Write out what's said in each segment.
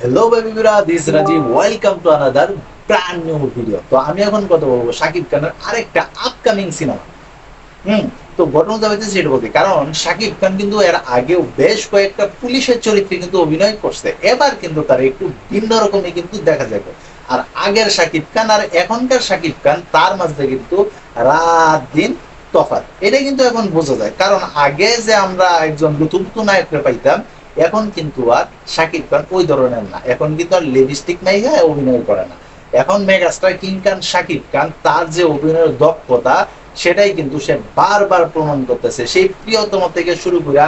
Hello বেবিরা this Rajib welcome to another brand new video তো আমি এখন কথা বলব শাকিব খানের আরেকটা আপকামিং সিনেমা হুম, তো ঘটনাটা হচ্ছে সেটা বলতে, কারণ শাকিব খান কিন্তু এর আগেও বেশ কয়েকটা পুলিশের চরিত্রে কিন্তু অভিনয় করছে। এবার কিন্তু তার একটু ভিন্ন রকমই কিন্তু দেখা যাবে। আর আগের শাকিব খান আর এখনকার শাকিব খান তার মাঝে কিন্তু রাত দিন তফাৎ। এটা কিন্তু এখন বোঝা যায়। কারণ আগে যে আমরা একজন নতুন নায়ককে পাইতাম এখন কিন্তু আর শাকিব খান ওই ধরনের না। এখন কিন্তু আর লিপস্টিক নায়িকা অভিনয় করে না। এখন মেগাস্টার কিং খান শাকিব খান তার যে অভিনয়ের দক্ষতা, সেটাই কিন্তু সে বারবার প্রমাণ করতেছে। সেই প্রিয়তম থেকে শুরু করে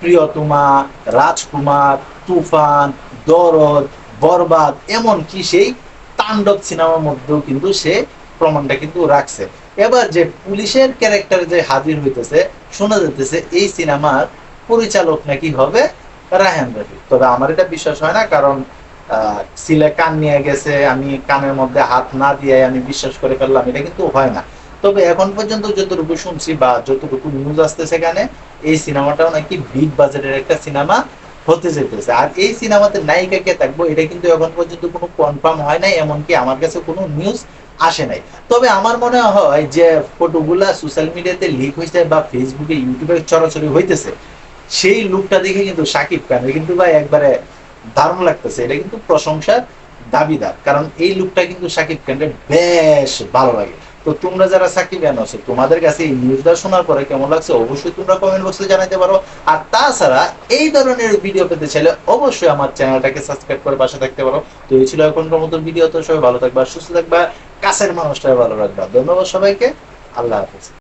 প্রিয়তমা, রাজকুমার, তুফান, দরদ, বরবাদ, এমনকি সেই তাণ্ডব সিনেমার মধ্যেও কিন্তু সে প্রমাণটা কিন্তু রাখছে। এবার যে পুলিশের ক্যারেক্টার যে হাজির হইতেছে, শোনা যেতেছে এই সিনেমার পরিচালক নাকি হবে রায়হান রফি তবে আমার এটা বিশ্বাস হয় না, কারণ সিলে কান নিয়ে গেছে, আমি কানের মধ্যে হাত না দিয়ে আমি বিশ্বাস করে ফেললাম, এটা কিন্তু হয় না। তবে এখন পর্যন্ত যতটুকু শুনছি বা যতটুকু নিউজ আসতেছে এখানে, এই সিনেমাটাও নাকি বিগ বাজারের একটা সিনেমা হতে যেতেছে আর এই সিনেমাতে নায়িকা কে থাকব, এটা কিন্তু এখন পর্যন্ত কোনো কনফার্ম হয় নাই, এমনকি আমার কাছে কোনো নিউজ আসে নাই। তবে আমার মনে হয় যে ফটোগুলা সোশ্যাল মিডিয়াতে লিক হয়েছে বা ফেসবুকে ইউটিউবে চরাচরি হইতেছে সেই লুকটা দেখে কিন্তু সাকিব খানের কিন্তু ভাই একবারে দারুণ লাগতেছে। এটা কিন্তু প্রশংসার দাবিদার, কারণ এই লুকটা কিন্তু সাকিব খানের বেশ ভালো লাগে। তো তোমরা যারা সাকিব খান আছো, তোমাদের কাছে এই নিউজটা শোনার পরে কেমন লাগছে অবশ্যই তোমরা কমেন্ট বক্সে জানাতে পারো। আর তাছাড়া এই ধরনের ভিডিও পেতে চাইলে অবশ্যই আমার চ্যানেলটাকে সাবস্ক্রাইব করে পাশে থাকতে পারো। তো এই ছিল এখনকার মতো ভিডিও তো সবাই ভালো থাকবা, সুস্থ থাকবা, কাছের মানুষটাই ভালো রাখবা। ধন্যবাদ সবাইকে, আল্লাহ হাফিজ।